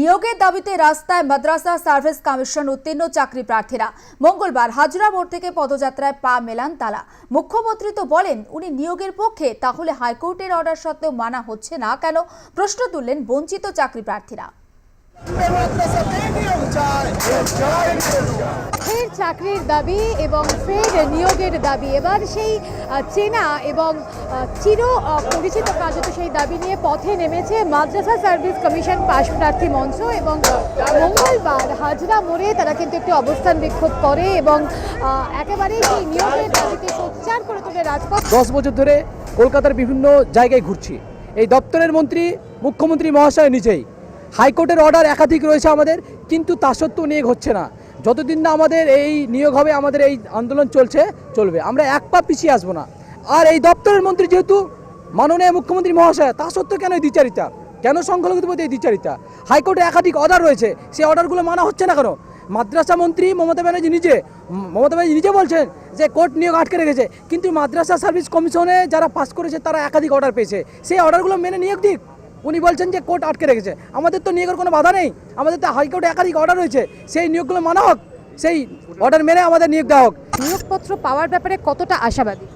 নিয়োগের দাবিতে রাস্তায় মাদ্রাসা সার্ভিস কমিশন উত্তীর্ণ চাকরি প্রার্থীরা। মঙ্গলবার হাজরা মোড় থেকে পদযাত্রায় পা মেলান তারা। মুখ্যমন্ত্রী তো বলেন, উনি নিয়োগের পক্ষে, তাহলে হাইকোর্টের অর্ডার সত্ত্বেও মানা হচ্ছে না কেন? প্রশ্ন তুললেন বঞ্চিত চাকরি প্রার্থীরা। ফের চাকরির দাবি এবং ফের নিয়োগের দাবি। এবার সেই চেনা এবং চির পরিচিত কার্যত সেই দাবি নিয়ে পথে নেমেছে মাদ্রাসা সার্ভিস কমিশন পাশ প্রার্থী মঞ্চ এবং মঙ্গলবার হাজরা মোড়ে তারা কিন্তু একটি অবস্থান বিক্ষোভ করে এবং একেবারেই সেই নিয়োগের দাবিতে সোচ্চার করে তোলে রাজপথ। দশ বছর ধরে কলকাতার বিভিন্ন জায়গায় ঘুরছি। এই দপ্তরের মন্ত্রী, মুখ্যমন্ত্রী মহাশয় নিজেই হাইকোর্টের অর্ডার একাধিক রয়েছে আমাদের, কিন্তু তা সত্ত্বেও নিয়োগ হচ্ছে না। যতদিন না আমাদের এই নিয়োগ হবে, আমাদের এই আন্দোলন চলছে, চলবে। আমরা এক পা পিছিয়ে আসব না। আর এই দপ্তরের মন্ত্রী যেহেতু মাননীয় মুখ্যমন্ত্রী মহাশয়, তা সত্ত্বেও কেন এই দ্বিচারিতা? কেন সংখ্যালঘুদের প্রতি এই দ্বিচারিতা? হাইকোর্টে একাধিক অর্ডার রয়েছে সেই অর্ডারগুলো মানা হচ্ছে না কেন? মাদ্রাসা মন্ত্রী মমতা ব্যানার্জি নিজে, মমতা ব্যানার্জি নিজে বলছেন যে কোর্ট নিয়োগ আটকে রেখেছে, কিন্তু মাদ্রাসা সার্ভিস কমিশনে যারা পাস করেছে, তারা একাধিক অর্ডার পেয়েছে। সেই অর্ডারগুলো মেনে নিয়োগ দিক। উনি বলছেন যে কোর্ট আটকে রেখেছে। আমাদের তো নিয়োগের কোনো বাধা নেই। আমাদের তো হাইকোর্টে একাধিক অর্ডার রয়েছে। সেই নিয়োগগুলো মানা হোক সেই অর্ডার মেনে আমাদের নিয়োগ দেওয়া হোক। নিয়োগপত্র পাওয়ার ব্যাপারে কতটা আশাবাদী?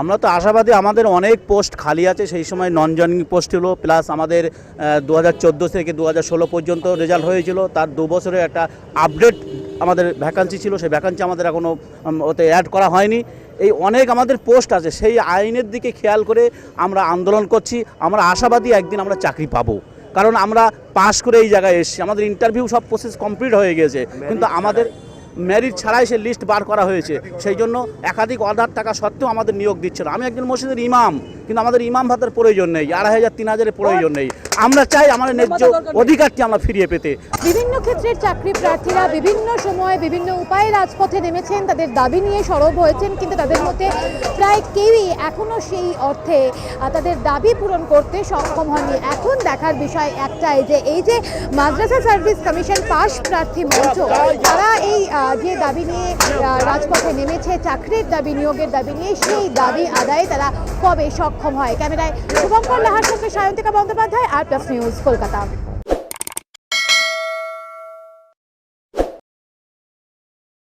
আমরা তো আশাবাদী আমাদের অনেক পোস্ট খালি আছে। সেই সময় নন জয়নিং পোস্ট হলো প্লাস আমাদের দু হাজার চোদ্দ থেকে দু হাজার ষোলো পর্যন্ত রেজাল্ট হয়েছিল। তার দু বছরের একটা আপডেট আমাদের ভ্যাকান্সি ছিল। সেই ভ্যাকান্সি আমাদের এখনও ওতে অ্যাড করা হয়নি। এই অনেক আমাদের পোস্ট আছে সেই আইনের দিকে খেয়াল করে আমরা আন্দোলন করছি আমরা আশাবাদী একদিন আমরা চাকরি পাবো। কারণ আমরা পাশ করে এই জায়গায় এসেছি আমাদের ইন্টারভিউ সব প্রসেস কমপ্লিট হয়ে গেছে কিন্তু আমাদের ম্যারিট ছাড়াই সে লিস্ট বার করা হয়েছে সেই জন্য একাধিক অর্ডার টাকা সত্ত্বেও আমাদের নিয়োগ দিচ্ছে না। আমি একজন মসজিদের ইমাম কিন্তু আমাদের ইমাম ভাতার প্রয়োজন নেই আড়াই হাজার তিন হাজারের প্রয়োজন নেই। আমরা চাই আমাদের ন্যায্য অধিকারটি আমরা ফিরিয়ে পেতে। বিভিন্ন ক্ষেত্রের চাকরি প্রার্থীরা বিভিন্ন সময়ে বিভিন্ন উপায়ে রাজপথে নেমেছেন তাদের দাবি নিয়ে সরব হয়েছেন কিন্তু তাদের মধ্যে প্রায় কেউই এখনও সেই অর্থে তাদের দাবি পূরণ করতে সক্ষম হয়নি এখন দেখার বিষয় একটাই যে এই যে মাদ্রাসা সার্ভিস কমিশন পাশ প্রার্থী মঞ্চ তারা এই যে দাবি নিয়ে রাজপথে নেমেছে চাকরির দাবি নিয়োগের দাবি নিয়ে সেই দাবি আদায়ে তারা কবে সক্ষম হয়। ক্যামেরায় শুভঙ্কর লাহার সঙ্গে সায়ন্তিকা বন্দ্যোপাধ্যায় আর প্লাস নিউজ কলকাতা।